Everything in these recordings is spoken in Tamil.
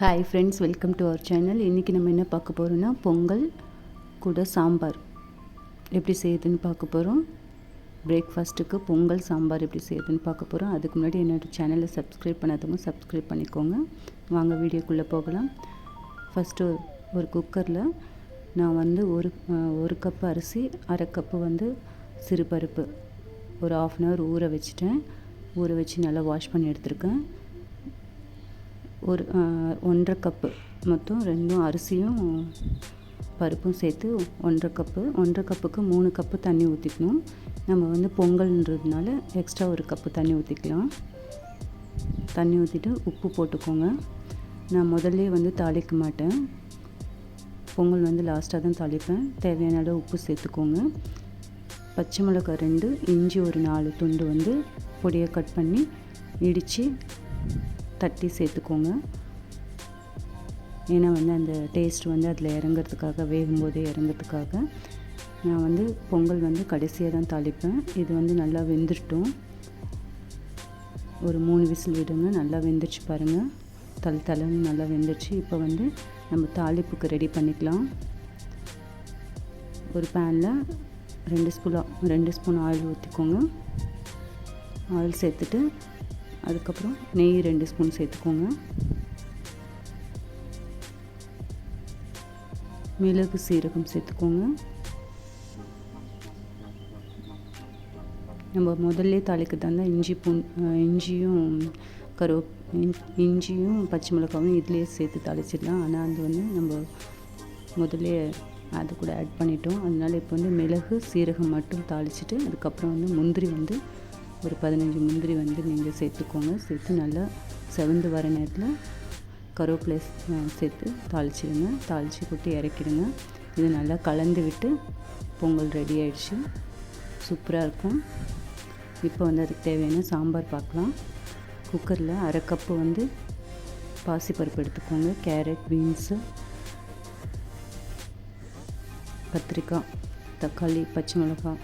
Hi friends welcome to our channel இன்றைக்கி நம்ம என்ன பார்க்க போகிறோன்னா பொங்கல் கூட சாம்பார். எப்படி செய்யுதுன்னு பார்க்க போகிறோம் பிரேக்ஃபாஸ்ட்டுக்கு பொங்கல் சாம்பார் எப்படி செய்யுதுன்னு பார்க்க போகிறோம் அதுக்கு முன்னாடி என்னோடய சேனலை சப்ஸ்கிரைப் பண்ணாதவங்க சப்ஸ்கிரைப் பண்ணிக்கோங்க. வாங்க வீடியோக்குள்ளே போகலாம். ஃபஸ்ட்டு ஒரு குக்கரில் நான் வந்து ஒரு ஒரு கப் அரிசி அரை கப்பு வந்து சிறுபருப்பு. ஒரு ஆஃப் அன் ஹவர் ஊற வச்சுட்டேன். ஊற வச்சு நல்லா வாஷ் பண்ணி எடுத்திருக்கேன். ஒரு ஒன்றரை கப்பு மொத்தம் ரெண்டும் அரிசியும் பருப்பும் சேர்த்து ஒன்றரை கப்பு ஒன்றரை கப்புக்கு மூணு கப்பு தண்ணி ஊற்றிக்கணும் நம்ம வந்து பொங்கல்ன்றதுனால எக்ஸ்ட்ரா ஒரு கப்பு தண்ணி ஊற்றிக்கலாம் தண்ணி ஊற்றிட்டு உப்பு போட்டுக்கோங்க. நான் முதல்ல வந்து தாளிக்க மாட்டேன். பொங்கல் வந்து லாஸ்ட்டாக தான் தாளிப்பேன். தேவையான அளவு உப்பு சேர்த்துக்கோங்க. பச்சை மிளகாய் ரெண்டு இஞ்சி ஒரு நாலு துண்டு வந்து பொடியை கட் பண்ணி இடித்து தட்டி சேர்த்துக்கோங்க. ஏன்னா வந்து அந்த டேஸ்ட் வந்து அதில் இறங்கிறதுக்காக வேகும்போதே இறங்கிறதுக்காக. நான் வந்து பொங்கல் வந்து கடைசியாக தான் தாளிப்பேன். இது வந்து நல்லா வெந்துட்டோம். ஒரு மூணு விசில் விடுங்க நல்லா வெந்துருச்சு பாருங்கள் தல் தலைன்னு நல்லா வெந்துருச்சு இப்போ வந்து நம்ம தாளிப்புக்கு ரெடி பண்ணிக்கலாம். ஒரு பேனில் ரெண்டு ஸ்பூன் ரெண்டு ஸ்பூன் ஆயில் ஊற்றிக்கோங்க ஆயில் சேர்த்துட்டு அதுக்கப்புறம் நெய் ரெண்டு ஸ்பூன் சேர்த்துக்கோங்க. மிளகு சீரகம் சேர்த்துக்கோங்க. நம்ம முதல்ல தாளிக்க இருந்தால் இஞ்சி பூன் இஞ்சியும் கருவ இஞ்சியும் பச்சை மிளகாவும் இதுலேயே சேர்த்து தாளிச்சிடலாம். ஆனால் அது வந்து நம்ம முதல்ல அது கூட ஆட் பண்ணிட்டோம். அதனால இப்போ வந்து மிளகு சீரகம் மட்டும் தாளிச்சிட்டு அதுக்கப்புறம் வந்து முந்திரி வந்து ஒரு பதினஞ்சு முந்திரி வந்து நீங்கள் சேர்த்துக்கோங்க. சேர்த்து நல்லா செவந்து வர நேரத்தில் கருவேப்பிலை சேர்த்து தாளிச்சிடுங்க. தாளித்து போட்டு இறக்கிடுங்க. இது நல்லா கலந்து விட்டு பொங்கல் ரெடி ஆகிடுச்சு சூப்பராக இருக்கும். இப்போ வந்து அதுக்கு தேவையான சாம்பார் பார்க்கலாம். குக்கரில் அரை கப்பு வந்து பாசிப்பருப்பு எடுத்துக்கோங்க. கேரட் பீன்ஸு கத்திரிக்காய் தக்காளி பச்சை மிளகாய்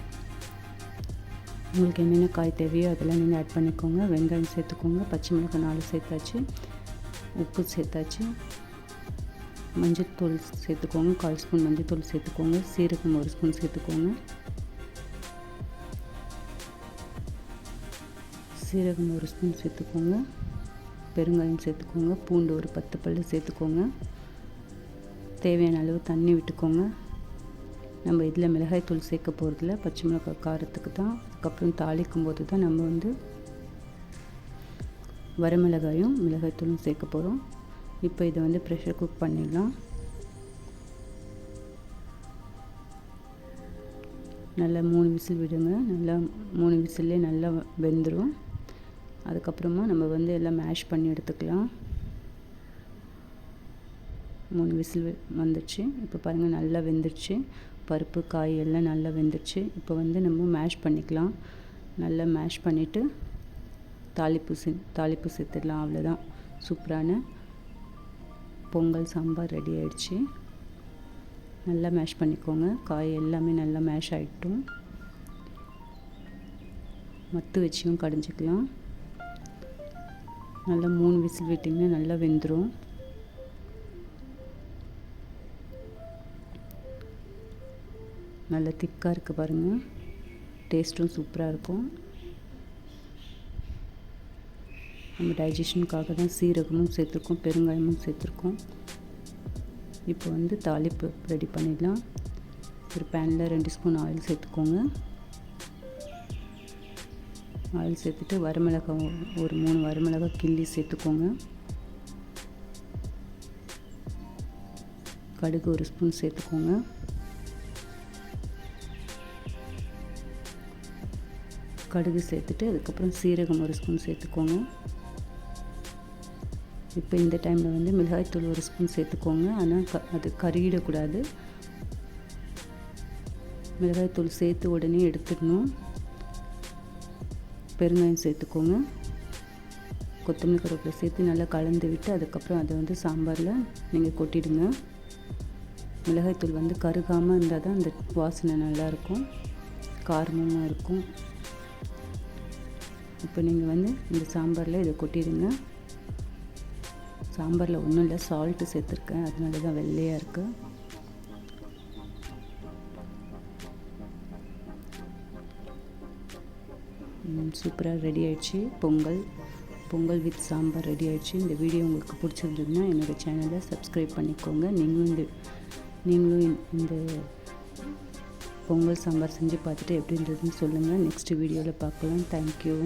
உங்களுக்கு என்னென்ன காய் தேவையோ அதெல்லாம் நீங்கள் ஆட் பண்ணிக்கோங்க. வெங்காயம் சேர்த்துக்கோங்க. பச்சை மிளகாய் நாலு சேர்த்தாச்சு. உப்பு சேர்த்தாச்சு. மஞ்சள்தூள் சேர்த்துக்கோங்க. கால் ஸ்பூன் மஞ்சள்தூள் சேர்த்துக்கோங்க. சீரகம் ஒரு ஸ்பூன் சேர்த்துக்கோங்க. சீரகம் ஒரு ஸ்பூன் சேர்த்துக்கோங்க. பெருங்காயம் சேர்த்துக்கோங்க. பூண்டு ஒரு பத்து பல்லு சேர்த்துக்கோங்க. தேவையான அளவு தண்ணி விட்டுக்கோங்க. நம்ம இதில் மிளகாய் தூள் சேர்க்க போகிறதில்ல பச்சை மிளகாய் காரத்துக்கு தான். அதுக்கப்புறம் தாளிக்கும் போது தான் நம்ம வந்து வரமிளகாயும் மிளகாய் தூளும் சேர்க்க போகிறோம். இப்போ இதை வந்து ப்ரெஷர் குக் பண்ணிடலாம். நல்லா மூணு விசில் விடுங்க. நல்லா மூணு விசில்லே நல்லா வெந்துடும் அதுக்கப்புறமா நம்ம வந்து எல்லாம் மேஷ் பண்ணி எடுத்துக்கலாம். மூணு விசில் வந்துடுச்சு. இப்போ பாருங்கள் நல்லா வெந்துடுச்சு. பருப்பு காய் எல்லாம் நல்லா வெந்துருச்சு. இப்போ வந்து நம்ம மேஷ் பண்ணிக்கலாம். நல்லா மேஷ் பண்ணிவிட்டு தாளிப்பு சே தாளிப்பு சேர்த்துடலாம் அவ்வளோதான் சூப்பரான பொங்கல் சாம்பார் ரெடி ஆயிடுச்சு. நல்லா மேஷ் பண்ணிக்கோங்க. காய் எல்லாமே நல்லா மேஷ் ஆகிட்டும் மத்து வச்சியும் கடைஞ்சிக்கலாம். நல்லா மூணு விசில் விட்டிங்கன்னா நல்லா வெந்துடும் நல்ல திக்காக இருக்குது பாருங்கள் டேஸ்ட்டும் சூப்பராக இருக்கும். நம்ம டைஜஷனுக்காக தான் சீரகமும் சேர்த்துருக்கோம் பெருங்காயமும் சேர்த்துருக்கோம். இப்போ வந்து தாளிப்பு ரெடி பண்ணிடலாம். ஒரு பேனில் ரெண்டு ஸ்பூன் ஆயில் சேர்த்துக்கோங்க. ஆயில் சேர்த்துட்டு வரமிளகாய் ஒரு மூணு வரமிளகாய் கிள்ளி சேர்த்துக்கோங்க. கடுகு ஒரு ஸ்பூன் சேர்த்துக்கோங்க. கடுகு சேர்த்துட்டு அதுக்கப்புறம் சீரகம் ஒரு ஸ்பூன் சேர்த்துக்கோங்க. இப்போ இந்த டைமில் வந்து மிளகாய்த்தூள் ஒரு ஸ்பூன் சேர்த்துக்கோங்க. ஆனால் க அது கருகிடக்கூடாது. மிளகாய்த்தூள் சேர்த்து உடனே எடுத்துடணும். பெருங்காயம் சேர்த்துக்கோங்க. கொத்தமல்லி கருவேப்பிலை சேர்த்து நல்லா கலந்து விட்டு அதுக்கப்புறம் அதை வந்து சாம்பாரில் நீங்கள் கொட்டிடுங்க. மிளகாய்த்தூள் வந்து கருகாமல் இருந்தால் தான் அந்த வாசனை நல்லாயிருக்கும் காரமும் இருக்கும். இப்போ நீங்கள் வந்து இந்த சாம்பாரில் இதை கொட்டிடுங்க. சாம்பாரில் ஒன்றும் இல்லை சால்ட்டு சேர்த்துருக்கேன். அதனால தான் வெள்ளையாக இருக்குது சூப்பராக ரெடி ஆயிடுச்சு. பொங்கல் பொங்கல் வித் சாம்பார் ரெடி ஆயிடுச்சு. இந்த வீடியோ உங்களுக்கு பிடிச்சிருந்ததுன்னா என்னோடய சேனலை சப்ஸ்கிரைப் பண்ணிக்கோங்க. நீங்களும் இந்த நீங்களும் இந்த பொங்கல் சாம்பார் செஞ்சு பார்த்துட்டு எப்படி இருந்ததுன்னு சொல்லுங்கள் நெக்ஸ்ட் வீடியோவில் பார்க்கலாம். தேங்க்யூ